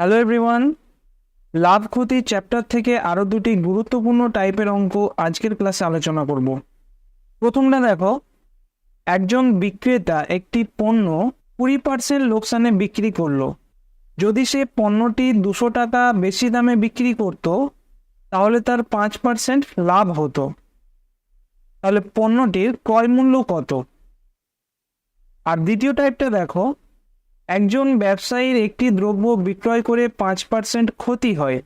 Hello everyone লাভ ক্ষতি chapter থেকে আরও দুটি গুরুত্বপূর্ণ টাইপের অঙ্ক আজকের ক্লাসে আলোচনা করব। প্রথমটা দেখো, একজন বিক্রেতা একটি পণ্য কুড়ি পার্সেন্ট লোকসানে বিক্রি করল। যদি সে পণ্যটি দুশো টাকা বেশি দামে বিক্রি করত, তাহলে তার পাঁচ পার্সেন্ট লাভ হতো। তাহলে পণ্যটির ক্রয় মূল্য কত? আর দ্বিতীয় টাইপটা দেখো একজন ব্যবসায়ীর একটি দ্রব্য বিক্রয় করে পাঁচ পার্সেন্ট ক্ষতি হয়।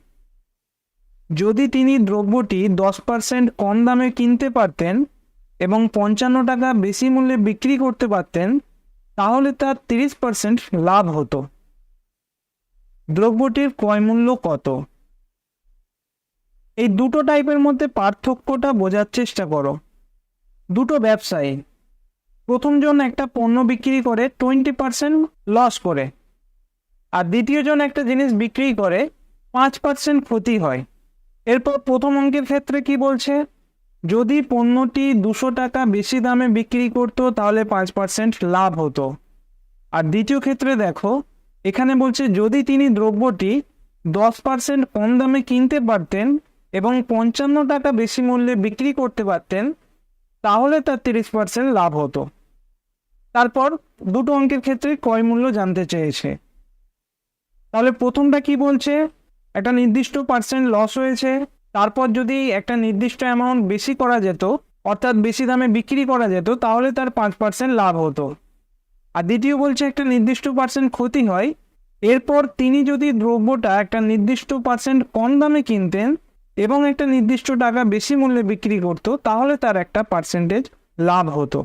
যদি তিনি দ্রব্যটি দশ পার্সেন্ট কম দামে কিনতে পারতেন এবং পঞ্চান্ন টাকা বেশি মূল্যে বিক্রি করতে পারতেন, তাহলে তার তিরিশ পার্সেন্ট লাভ হতো। দ্রব্যটির ক্রয়মূল্য কত? এই দুটো টাইপের মধ্যে পার্থক্যটা বোঝার চেষ্টা করো। দুটো ব্যবসায়ী প্রথমজন একটা পণ্য বিক্রি করে টোয়েন্টি পার্সেন্ট লস করে। আর দ্বিতীয়জন একটা জিনিস বিক্রি করে পাঁচ পার্সেন্ট ক্ষতি হয়। এরপর প্রথম অঙ্কের ক্ষেত্রে কি বলছে? যদি পণ্যটি দুশো টাকা বেশি দামে বিক্রি করতো, তাহলে পাঁচ পার্সেন্ট লাভ হতো। আর দ্বিতীয় ক্ষেত্রে দেখো, এখানে বলছে যদি তিনি দ্রব্যটি দশ পার্সেন্ট কম দামে কিনতে পারতেন এবং পঞ্চান্ন টাকা বেশি মূল্যে বিক্রি করতে পারতেন, তাহলে তার তিরিশ পার্সেন্ট লাভ হতো। তারপর দুটো অঙ্কের ক্ষেত্রে ক্রয় মূল্য জানতে চেয়েছে। তাহলে প্রথমটা কি বলছে? একটা নির্দিষ্ট পার্সেন্ট লস হয়েছে, তারপর যদি একটা নির্দিষ্ট অ্যামাউন্ট বেশি করা যেত, অর্থাৎ বেশি দামে বিক্রি করা যেত, তাহলে তার পাঁচ পার্সেন্ট লাভ হতো। আর দ্বিতীয় বলছে একটা নির্দিষ্ট পার্সেন্ট ক্ষতি হয়, এরপর তিনি যদি দ্রব্যটা একটা নির্দিষ্ট পার্সেন্ট কম দামে কিনতেন এবং একটা নির্দিষ্ট টাকা বেশি মূল্যে বিক্রি করতো, তাহলে তার একটা পার্সেন্টেজ লাভ হতো।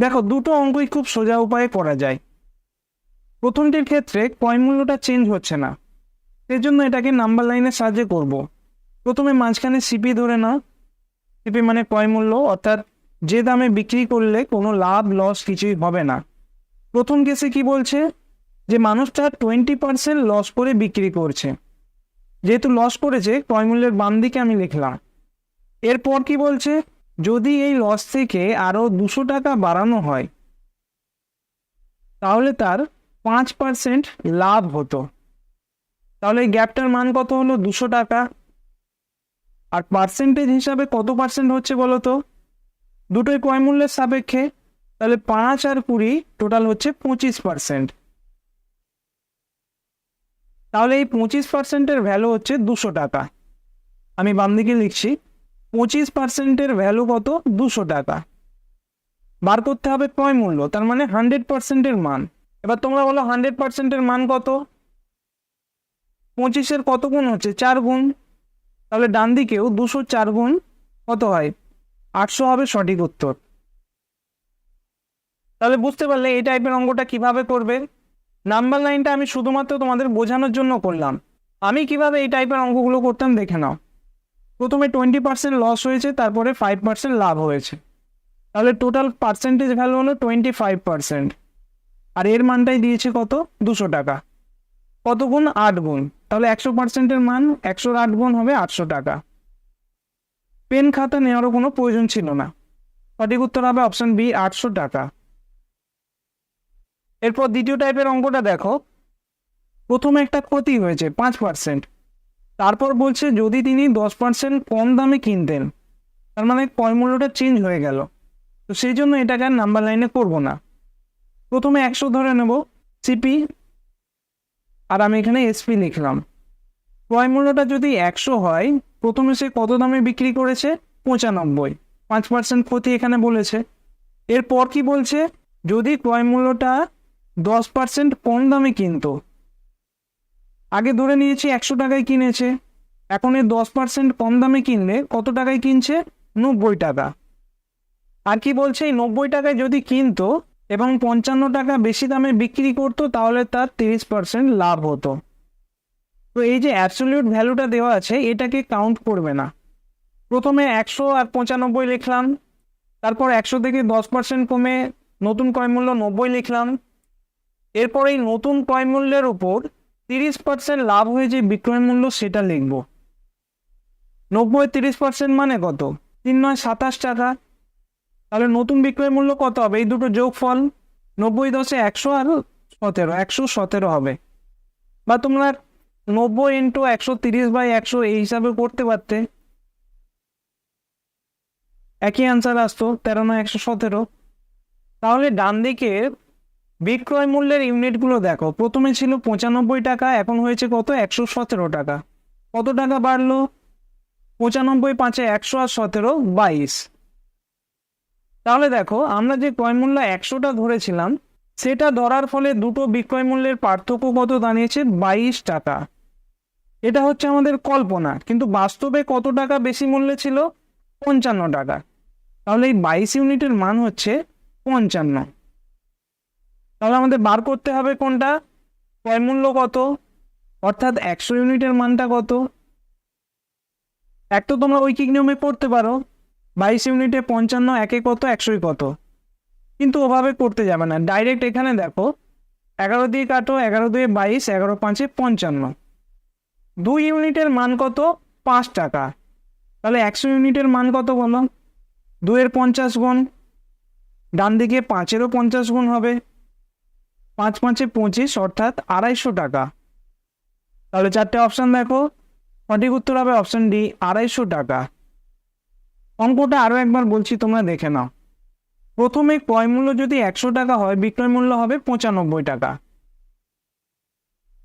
দেখো, দুটো অঙ্কই খুব সোজা উপায়ে করা যায়। প্রথমটির ক্ষেত্রে কয় মূল্যটা চেঞ্জ হচ্ছে না। সেজন্য এটাকে নাম্বার লাইনের সাহায্যে করব। প্রথমে মাঝখানে সিপি ধরে না সিপি মানে ক্রয় মূল্য, অর্থাৎ যে দামে বিক্রি করলে কোনো লাভ লস কিছুই হবে না। প্রথম কেসে কি বলছে? যে মানুষটা টোয়েন্টি পার্সেন্ট লস করে বিক্রি করছে। যেহেতু লস করেছে ক্রয় মূল্যের বাম দিকে আমি লিখলাম। এরপর কি বলছে? যদি এই লস থেকে আরও দুশো টাকা বাড়ানো হয়, তাহলে তার পাঁচ পার্সেন্ট লাভ হতো। তাহলে এই গ্যাপটার মান কত হলো? দুশো টাকা। আর পার্সেন্টেজ হিসাবে কত পার্সেন্ট হচ্ছে বলো তো? দুটোই ক্রয় মূল্যের সাপেক্ষে, তাহলে পাঁচ আর কুড়ি টোটাল হচ্ছে পঁচিশ পার্সেন্ট তাহলে এই পঁচিশ পার্সেন্টের ভ্যালু হচ্ছে দুশো টাকা। আমি বাম দিকে লিখছি। পঁচিশ পার্সেন্টের ভ্যালু কত? দুশো টাকা। বার করতে হবে ক্রয় মূল্য, তার মানে হান্ড্রেড পার্সেন্টের মান। এবার তোমরা বলো হান্ড্রেড পার্সেন্টের মান কত? পঁচিশের কত গুণ হচ্ছে? চার গুণ। তাহলে ডান দিকেও দুশো চার গুণ কত হয়? আটশো হবে সঠিক উত্তর। তাহলে বুঝতে পারলে এই টাইপের অঙ্কটা কীভাবে করবে? নাম্বার লাইনটা আমি শুধুমাত্র তোমাদের বোঝানোর জন্য করলাম। আমি কীভাবে এই টাইপের অঙ্কগুলো করতাম দেখে নাও। প্রথমে টোয়েন্টি পার্সেন্ট লস হয়েছে, তারপরে ফাইভ পার্সেন্ট লাভ হয়েছে। তাহলে টোটাল পার্সেন্টেজ ভ্যালু হলো টোয়েন্টি ফাইভ পার্সেন্ট আর এর মানটাই দিয়েছে কত? দুশো টাকা। কত গুণ? আট গুণ। তাহলে একশো পার্সেন্টের মান, একশোর আট গুণ হবে আটশো টাকা। পেন খাতা নেওয়ারও কোনো প্রয়োজন ছিল না। সঠিক উত্তর হবে অপশন বি আটশো টাকা। এরপর দ্বিতীয় টাইপের অঙ্কটা দেখো। প্রথমে একটা ক্ষতি হয়েছে, পাঁচ পার্সেন্ট তারপর বলছে, যদি তিনি দশ পার্সেন্ট কম দামে কিনতেন, তার মানে ক্রয় মূল্যটা চেঞ্জ হয়ে গেল। তো সেই জন্য এটাকে আর নাম্বার লাইনে করব না। প্রথমে একশো ধরে নেব সিপি আর আমি এখানে এসপি লিখলাম। ক্রয় মূল্যটা যদি একশো হয়, প্রথমে সে কত দামে বিক্রি করেছে? পঁচানব্বই। পাঁচ পার্সেন্ট ক্ষতি এখানে বলেছে। এরপর কি বলছে? যদি ক্রয় মূল্যটা দশ পার্সেন্ট কম দামে কিনতো আগে ধরে নিয়েছি একশো টাকায় কিনেছে। এখন এই দশ পার্সেন্ট কম দামে কিনলে কত টাকায় কিনছে? নব্বই টাকা। আর কি বলছে, এই নব্বই টাকায় যদি কিনতো এবং পঞ্চান্ন টাকা বেশি দামে বিক্রি করতো, তাহলে তার তিরিশ পার্সেন্ট লাভ হতো। তো এই যে অ্যাবসলিউট ভ্যালুটা দেওয়া আছে, এটাকে কাউন্ট করবে না। প্রথমে একশো আর পঁচানব্বই লিখলাম, তারপর একশো থেকে দশ পার্সেন্ট কমে নতুন ক্রয় মূল্য নব্বই লিখলাম। এরপর এই নতুন ক্রয় মূল্যের উপর তিরিশ পার্সেন্ট লাভ হয়ে যে বিক্রয় মূল্য সেটা লিখব। নব্বই তিরিশ পার্সেন্ট মানে কত? তিন নয় সাতাশ টাকা। তাহলে নতুন বিক্রয় মূল্য কত হবে? এই দুটো যোগফল নব্বই দশে একশো আর সতেরো। একশো সতেরো হবে। বা তোমরা নব্বই ইন্টু একশো তিরিশ বাই একশো এই হিসাবে করতে পারতে। একই অ্যান্সার আসতো, তেরো নয় একশো সতেরো। তাহলে ডান দিকে বিক্রয় মূল্যের ইউনিটগুলো দেখো। প্রথমে ছিল পঁচানব্বই টাকা, এখন হয়েছে কত? একশো সতেরো টাকা। কত টাকা বাড়লো? পঁচানব্বই পাঁচে একশো আর সতেরো বাইশ। তাহলে দেখো, আমরা যে ক্রয় মূল্য একশোটা ধরেছিলাম, সেটা ধরার ফলে দুটো বিক্রয় মূল্যের পার্থক্য কত দাঁড়িয়েছে? বাইশ টাকা। এটা হচ্ছে আমাদের কল্পনা, কিন্তু বাস্তবে কত টাকা বেশি মূল্যে ছিল? পঞ্চান্ন টাকা। তাহলে এই বাইশ ইউনিটের মান হচ্ছে পঞ্চান্ন। তাহলে আমাদের বার করতে হবে কোনটা? ক্রয় মূল্য কত? অর্থাৎ একশো ইউনিটের মানটা কত? এক তো তোমরা ঐকিক নিয়মে পড়তে পারো। বাইশ ইউনিটে পঞ্চান্ন, একে কত? একশোই কত। কিন্তু ওভাবে করতে যাবে না। ডাইরেক্ট এখানে দেখো, এগারো দিয়ে কাটো, এগারো দিয়ে বাইশ, এগারো পাঁচে পঞ্চান্ন। দুই ইউনিটের মান কত? পাঁচ টাকা। তাহলে একশো ইউনিটের মান কত বলো? দুয়ের পঞ্চাশ গুণ ডান দিকে পাঁচেরও পঞ্চাশ গুণ হবে। পাঁচ পাঁচে পঁচিশ, অর্থাৎ আড়াইশো টাকা। তাহলে চারটে অপশান দেখো। সঠিক উত্তর হবে অপশান ডি আড়াইশো টাকা। অঙ্কটা আরও একবার বলছি, তোমরা দেখে নাও। প্রথমে ক্রয় মূল্য যদি একশো টাকা হয়, বিক্রয় মূল্য হবে পঁচানব্বই টাকা।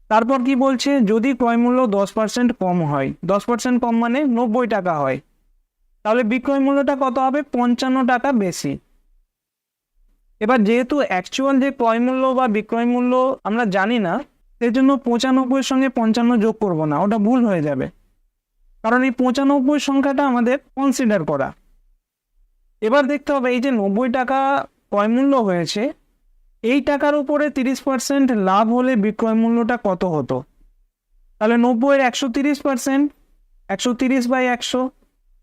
তারপর কি বলছে? যদি ক্রয় মূল্য দশ পার্সেন্ট কম হয়, দশ পার্সেন্ট কম মানে নব্বই টাকা হয়, তাহলে বিক্রয় মূল্যটা কত হবে? পঞ্চান্ন টাকা বেশি। এবার যেহেতু অ্যাকচুয়াল যে ক্রয় মূল্য বা বিক্রয় মূল্য আমরা জানি না সেই জন্য পঁচানব্বইয়ের সঙ্গে পঞ্চান্ন যোগ করব না, ওটা ভুল হয়ে যাবে। কারণ এই পঁচানব্বই সংখ্যাটা আমাদের কনসিডার করা। এবার দেখতে হবে এই যে নব্বই টাকা ক্রয় মূল্য হয়েছে, এই টাকার উপরে তিরিশ পার্সেন্ট লাভ হলে বিক্রয় মূল্যটা কত হতো? তাহলে নব্বইয়ের একশো তিরিশ পার্সেন্ট একশো তিরিশ বাই একশো,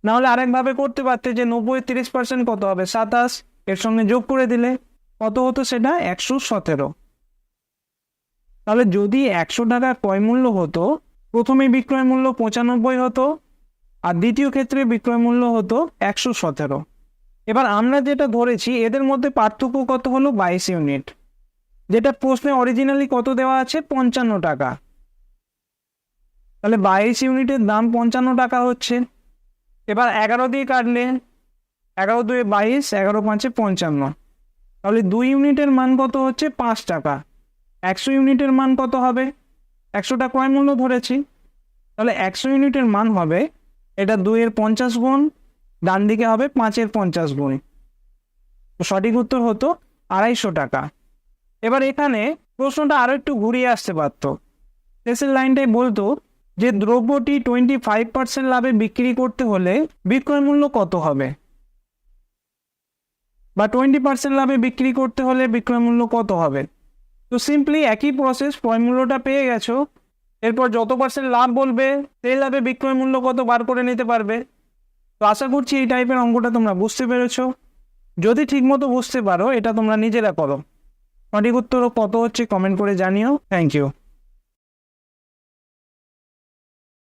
নাহলে আরেকভাবে করতে পারতে যে নব্বইয়ের তিরিশ পার্সেন্ট কত হবে? সাতাশ এর সঙ্গে যোগ করে দিলে কত হতো সেটা? একশো সতেরো। তাহলে যদি একশো টাকা ক্রয় মূল্য হতো, প্রথমে বিক্রয় মূল্য পঁচানব্বই হতো আর দ্বিতীয় ক্ষেত্রে বিক্রয় মূল্য হতো একশো সতেরো। এবার আমরা যেটা ধরেছি, এদের মধ্যে পার্থক্য কত হলো? বাইশ ইউনিট। যেটা প্রশ্নে অরিজিনালি কত দেওয়া আছে? পঞ্চান্ন টাকা। তাহলে বাইশ ইউনিটের দাম পঞ্চান্ন টাকা হচ্ছে। এবার এগারো দিয়ে কাটলে এগারো দুয়ে বাইশ, এগারো পাঁচে পঞ্চান্ন। তাহলে দুই ইউনিটের মান কত হচ্ছে? পাঁচ টাকা। একশো ইউনিটের মান কত হবে? একশোটা ক্রয় মূল্য ধরেছি? তাহলে একশো ইউনিটের মান হবে, এটা দুইয়ের পঞ্চাশ গুণ, ডান দিকে হবে পাঁচের পঞ্চাশ গুণ। সঠিক উত্তর হতো আড়াইশো টাকা। এবার এখানে প্রশ্নটা আরও একটু ঘুরিয়ে আসতে পারতো। শেষের লাইনটাই বলতো যে দ্রব্যটি টোয়েন্টি ফাইভ পার্সেন্ট লাভে বিক্রি করতে হলে বিক্রয় মূল্য কত হবে? বা টোয়েন্টি পার্সেন্ট লাভে বিক্রি করতে হলে বিক্রয় মূল্য কত হবে? তো সিম্পলি একই প্রসেস ক্রয় মূল্যটা পেয়ে গেছো, এরপর যত পার্সেন্ট লাভ বলবে, সেই লাভে বিক্রয় মূল্য কত বার করে নিতে পারবে? তো আশা করছি এই টাইপের অঙ্কটা তোমরা বুঝতে পেরেছ। যদি ঠিকমতো বুঝতে পারো, এটা তোমরা নিজেরা করো। সঠিক উত্তর কত হচ্ছে কমেন্ট করে জানিও। Thank you